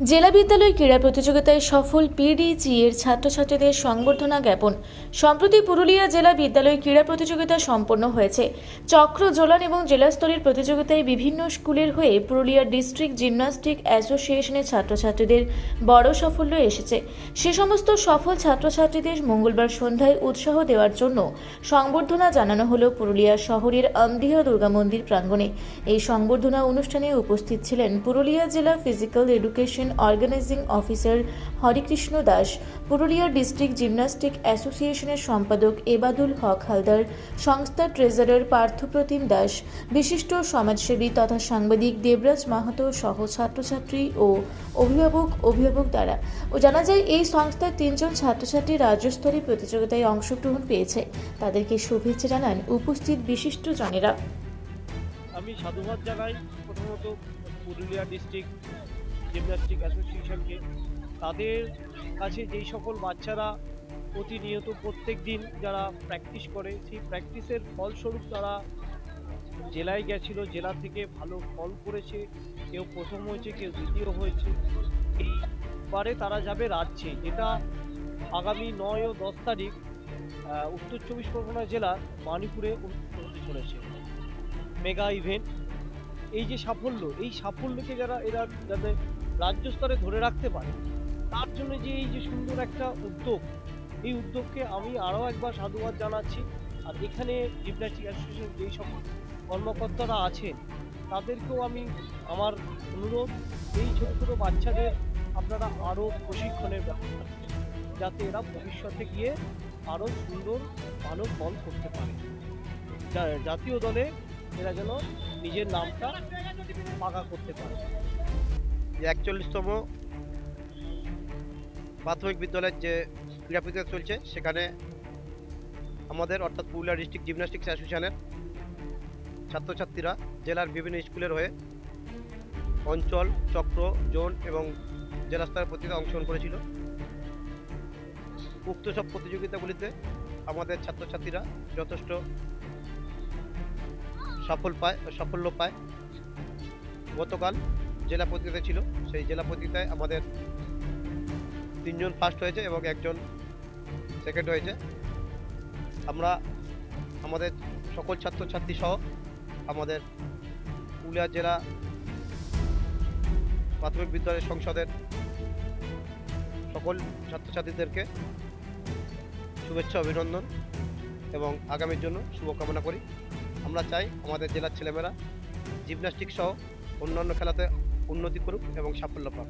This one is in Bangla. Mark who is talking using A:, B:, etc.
A: জেলা বিদ্যালয় ক্রীড়া প্রতিযোগিতায় সফল পিডিজি এর ছাত্রছাত্রীদের সংবর্ধনা জ্ঞাপন। সম্প্রতি পুরুলিয়া জেলা বিদ্যালয় ক্রীড়া প্রতিযোগিতা সম্পন্ন হয়েছে। চক্র, জোলান এবং জেলাস্তরের প্রতিযোগিতায় বিভিন্ন স্কুলের হয়ে পুরুলিয়া ডিস্ট্রিক্ট জিমন্যাস্টিক অ্যাসোসিয়েশনের ছাত্রছাত্রীদের বড় সাফল্য এসেছে। সে সমস্ত সফল ছাত্রছাত্রীদের মঙ্গলবার সন্ধ্যায় উৎসাহ দেওয়ার জন্য সংবর্ধনা জানানো হলো পুরুলিয়া শহরের আমদিয়া দুর্গা মন্দির প্রাঙ্গণে। এই সংবর্ধনা অনুষ্ঠানে উপস্থিত ছিলেন পুরুলিয়া জেলা physical education organising officer Harikrishna Das Purulia district gymnastic অ্যাসোসিয়েশনের সম্পাদক এবাদুল হক হালদার সংস্থার ট্রেজারার পার্থপ্রতিম দাস, বিশিষ্ট সমাজসেবী তথা সাংবাদিক দেবরাজ মাহাতো সহ ছাত্রছাত্রী ও অভিভাবক অভিভাবক দ্বারা। ও জানা যায়, এই সংস্থার তিনজন ছাত্রছাত্রী রাজ্যস্তরীয় প্রতিযোগিতায় অংশগ্রহণ পেয়েছে। তাদেরকে শুভেচ্ছা জানান উপস্থিত বিশিষ্ট জনেরা।
B: আমি সাধুবাদ জানাই প্রথমত পুরুলিয়া ডিস্ট্রিক্ট জিমন্যাস্টিক অ্যাসোসিয়েশনকে তাদের কাছে যেই সকল বাচ্চারা প্রতিনিয়ত প্রত্যেক দিন যারা প্র্যাকটিস করে, সেই প্র্যাকটিসের ফলস্বরূপ তারা জেলায় গেছিল, জেলা থেকে ভালো ফল করেছে, কেউ প্রথম হয়েছে, কেউ দ্বিতীয় হয়েছে। এইবারে তারা যাবে রাজ্যে, যেটা আগামী নয় ও দশ তারিখ উত্তর চব্বিশ পরগনা জেলার মানিপুরে হতে চলেছে মেগা ইভেন্ট। এই যে সাফল্য, এই সাফল্যকে যারা এরা যাতে রাজ্য স্তরে ধরে রাখতে পারে। তার জন্য যে এই যে সুন্দর একটা উদ্যোগ, এই উদ্যোগকে আমি আরও একবার সাধুবাদ জানাচ্ছি। আর এখানে জিমন্যাস্টিক অ্যাসোসিয়েশন যেই সকল কর্মকর্তারা আছেন, তাদেরকেও আমি আমার অনুরোধ, এই ছোটো ছোটো বাচ্চাদের আপনারা আরও প্রশিক্ষণের ব্যবস্থা যাতে এরা ভবিষ্যতে গিয়ে আরও সুন্দর ভালো ফল করতে পারে। জাতীয় দলে এরা যেন নিজের নামটা পাকা করতে পারে।
C: একচল্লিশতম প্রাথমিক বিদ্যালয়ের যে ক্রীড়া প্রতিযোগিতা চলছে, সেখানে আমাদের, অর্থাৎ পুরুলিয়া ডিস্ট্রিক্ট জিমন্যাস্টিক্স অ্যাসোসিয়েশনের ছাত্রছাত্রীরা জেলার বিভিন্ন স্কুলের হয়ে অঞ্চল, চক্র, জোন এবং জেলা স্তরের প্রতিযোগিতায় অংশগ্রহণ করেছিল। উক্ত সব প্রতিযোগিতাগুলিতে আমাদের ছাত্রছাত্রীরা যথেষ্ট সফল পায়, সাফল্য পায়। গতকাল জেলা প্রতিযোগিতা ছিল। সেই জেলা প্রতিযোগিতায় আমাদের তিনজন ফার্স্ট হয়েছে এবং একজন সেকেন্ড হয়েছে। আমরা আমাদের সকল ছাত্রছাত্রী সহ আমাদের পুরুলিয়া জেলা প্রাথমিক বিদ্যালয় সংসদের সকল ছাত্রছাত্রীদেরকে শুভেচ্ছা, অভিনন্দন এবং আগামীর জন্য শুভকামনা করি। আমরা চাই আমাদের জেলার ছেলেমেয়েরা জিমন্যাস্টিক সহ অন্যান্য খেলাতে উন্নতি করুক এবং সাফল্য পাক।